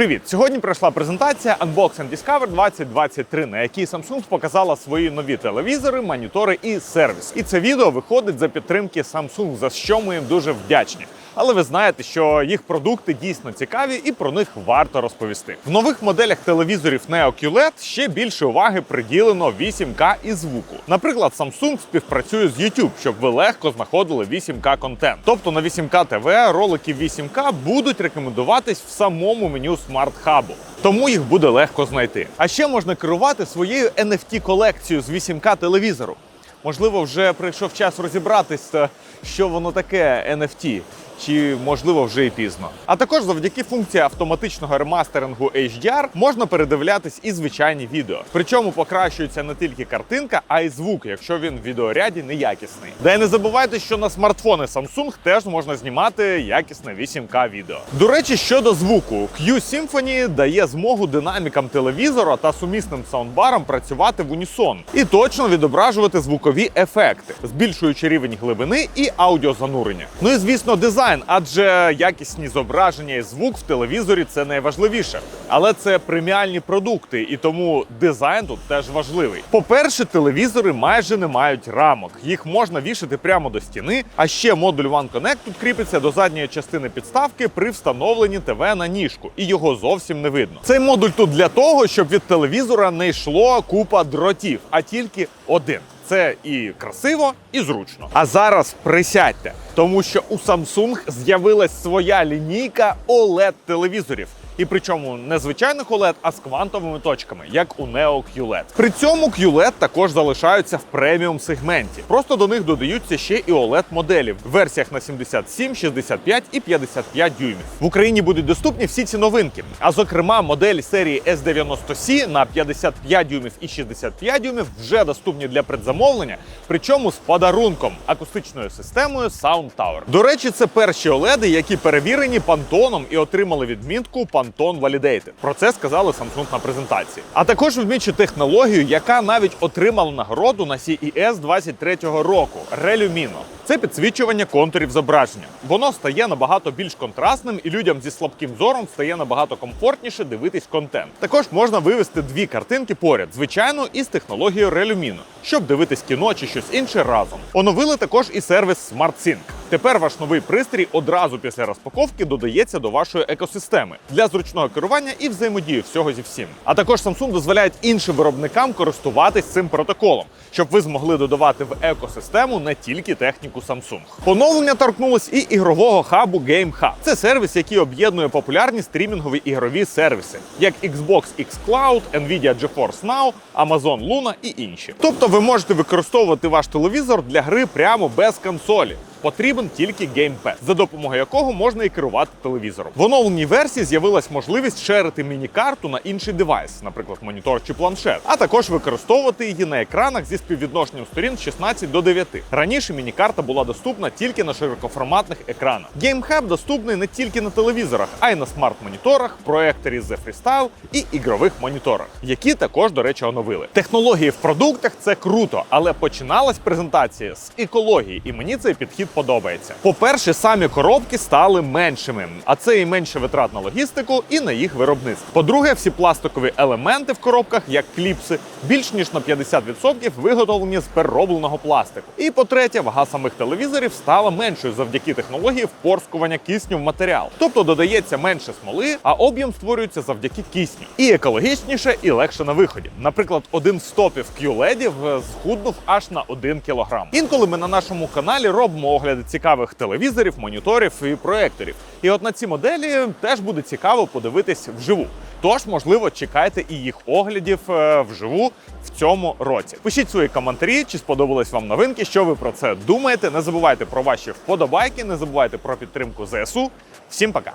Привіт! Сьогодні пройшла презентація Unbox and Discover 2023, на якій Samsung показала свої нові телевізори, монітори і сервіс. І це відео виходить за підтримки Samsung, за що ми їм дуже вдячні. Але ви знаєте, що їх продукти дійсно цікаві і про них варто розповісти. В нових моделях телевізорів Neo QLED ще більше уваги приділено 8К і звуку. Наприклад, Samsung співпрацює з YouTube, щоб ви легко знаходили 8К контент. Тобто на 8К ТВ ролики 8К будуть рекомендуватись в самому меню Smart Hub. Тому їх буде легко знайти. А ще можна керувати своєю NFT колекцією з 8К телевізору. Можливо, вже прийшов час розібратися, що воно таке NFT. Чи можливо вже і пізно. А також завдяки функції автоматичного ремастерингу HDR можна передивлятись і звичайні відео. Причому покращується не тільки картинка, а й звук, якщо він в відеоряді неякісний. Да й не забувайте, що на смартфони Samsung теж можна знімати якісне 8К відео. До речі, щодо звуку, Q-Symphony дає змогу динамікам телевізора та сумісним саундбарам працювати в унісон і точно відображувати звукові ефекти, збільшуючи рівень глибини і аудіозанурення. Ну і звісно, дизайн, адже якісні зображення і звук в телевізорі це найважливіше. Але це преміальні продукти, і тому дизайн тут теж важливий. По-перше, телевізори майже не мають рамок. Їх можна вішати прямо до стіни. А ще модуль One Connect тут кріпиться до задньої частини підставки при встановленні ТВ на ніжку, і його зовсім не видно. Цей модуль тут для того, щоб від телевізора не йшло купа дротів, а тільки один. Це і красиво, і зручно. А зараз присядьте, тому що у Samsung з'явилась своя лінійка oled телевізорів. І причому не звичайних OLED, а з квантовими точками, як у Neo QLED. При цьому QLED також залишаються в преміум сегменті. Просто до них додаються ще і OLED моделі в версіях на 77, 65 і 55 дюймів. В Україні будуть доступні всі ці новинки. А зокрема, моделі серії S90C на 55 дюймів і 65 дюймів вже доступні для предзамовлення, причому з подарунком акустичною системою Sound Tower. До речі, це перші OLED, які перевірені Pantone і отримали відмітку Pantone Validated. Про це сказали Samsung на презентації. А також відмічу технологію, яка навіть отримала нагороду на CES 23-го року Relumino. Це підсвічування контурів зображення. Воно стає набагато більш контрастним, і людям зі слабким зором стає набагато комфортніше дивитись контент. Також можна вивести дві картинки поряд, звичайно, із технологією Relumino, щоб дивитись кіно чи щось інше разом. Оновили також і сервіс SmartSync. Тепер ваш новий пристрій одразу після розпаковки додається до вашої екосистеми для зручного керування і взаємодії всього зі всім. А також Samsung дозволяє іншим виробникам користуватись цим протоколом, щоб ви змогли додавати в екосистему не тільки техніку Samsung. Оновлення торкнулось і ігрового хабу GameHub. Це сервіс, який об'єднує популярні стрімінгові ігрові сервіси, як Xbox X Cloud, Nvidia GeForce Now, Amazon Luna і інші. Тобто ви можете використовувати ваш телевізор для гри прямо без консолі. Потрібен тільки геймпад, за допомогою якого можна і керувати телевізором. В оновленій версії з'явилась можливість шерити міні-карту на інший девайс, наприклад, монітор чи планшет, а також використовувати її на екранах зі співвідношенням сторін 16 до 9. Раніше міні-карта була доступна тільки на широкоформатних екранах. GameHub доступний не тільки на телевізорах, а й на смарт-моніторах, проекторі The Freestyle і ігрових моніторах, які також, до речі, оновили. Технології в продуктах це круто, але починалась презентація з екології, і мені цей підхід подобається. По-перше, самі коробки стали меншими, а це і менше витрат на логістику і на їх виробництво. По-друге, всі пластикові елементи в коробках, як кліпси, більш ніж на 50% виготовлені з переробленого пластику. І по-третє, вага самих телевізорів стала меншою завдяки технології впорскування кисню в матеріал. Тобто додається менше смоли, а об'єм створюється завдяки кисню. І екологічніше, і легше на виході. Наприклад, один з топів QLED схуднув аж на 1 кг. Інколи ми на нашому каналі робимо огляди цікавих телевізорів, моніторів і проекторів. І от на ці моделі теж буде цікаво подивитись вживу. Тож, можливо, чекайте і їх оглядів е, вживу в цьому році. Пишіть свої коментарі, чи сподобались вам новинки, що ви про це думаєте. Не забувайте про ваші вподобайки, не забувайте про підтримку ЗСУ. Всім пока!